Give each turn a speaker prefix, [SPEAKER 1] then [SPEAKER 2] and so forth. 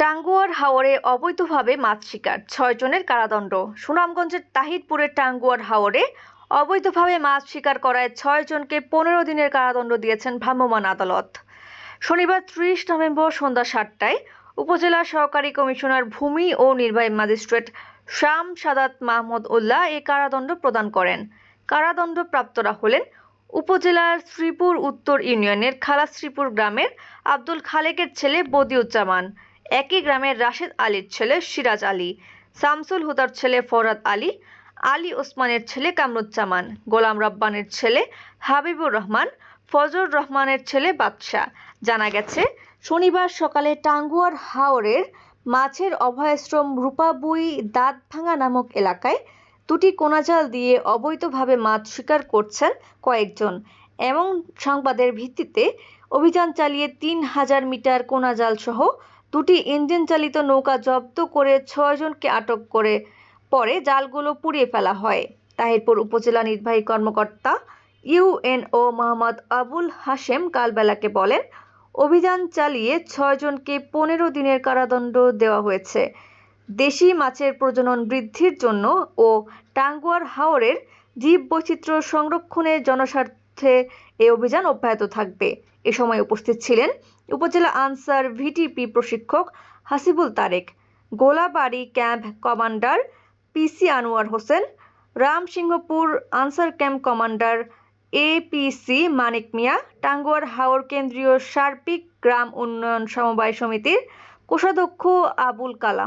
[SPEAKER 1] টাঙ্গুয়ার হাওরে অবৈধভাবে মাছ শিকার। ছয় জনের কারাদণ্ড। সুনামগঞ্জের তাহিরপুরের টাঙ্গুয়ার হাওরে অবৈধভাবে মাছ শিকার করায় ছয় জনকে পনেরো দিনের কারাদণ্ড দিয়েছেন ভ্রাম্যমাণ আদালত। শনিবার ত্রিশ নভেম্বর সন্ধ্যা সাতটায় উপজেলা সহকারী কমিশনার ভূমি ও নির্বাহী ম্যাজিস্ট্রেট শাম সাদাত মাহমুদ উল্লাহ এ কারাদণ্ড প্রদান করেন। কারাদণ্ডপ্রাপ্তরা হলেন উপজেলার শ্রীপুর উত্তর ইউনিয়নের খালাশ্রীপুর গ্রামের আব্দুল খালেকের ছেলে বদিউজ্জামান। একই গ্রামের রাশেদ আলীর ছেলে সিরাজ আলী, শামসুল হুদার ছেলে ফরহাদ আলী আলী ওসমানের ছেলে কামরুজ্জামান, গোলাম রব্বানের ছেলে হাবিবুর রহমান ফজর রহমানের ছেলে বাদশা জানা গেছে, শনিবার সকালে টাঙ্গুয়ার হাওরের মাছের অভয়াশ্রম রূপাবুই দাঁতভাঙা নামক এলাকায় দুটি কোনাজাল দিয়ে অবৈধভাবে মাছ শিকার করছেন কয়েকজন। এমন সংবাদের ভিত্তিতে অভিযান চালিয়ে তিন হাজার মিটার কোনাজাল সহ দুটি ইঞ্জিন চালিত নৌকা জব্দ করে ছয়জনকে আটক করে পরে জালগুলো পুড়িয়ে ফেলা হয়। তাহিরপুর উপজেলা নির্বাহী কর্মকর্তা ইউএনও মোহাম্মদ আবুল হাশেম কালবেলাকে বলেন, অভিযান চালিয়ে ছয়জনকে পনেরো দিনের কারাদণ্ড দেওয়া হয়েছে। দেশি মাছের প্রজনন বৃদ্ধির জন্য ও টাঙ্গুয়ার হাওরের জীববৈচিত্র্য সংরক্ষণের জনস্বার্থে এ অভিযান অব্যাহত থাকবে। এ সময় উপস্থিত ছিলেন উপজেলা আনসার ভিটিপি প্রশিক্ষক Hasibul Tarek, Golabari camp commander PC Anwar Hossain, Ramsinghpur Ansar camp commander APC Manik Mia, Tanguar Haor কেন্দ্রীয় সার্বিক গ্রাম উন্নয়ন সমবায় সমিতির কোষাধ্যক্ষ আবুল কালাম।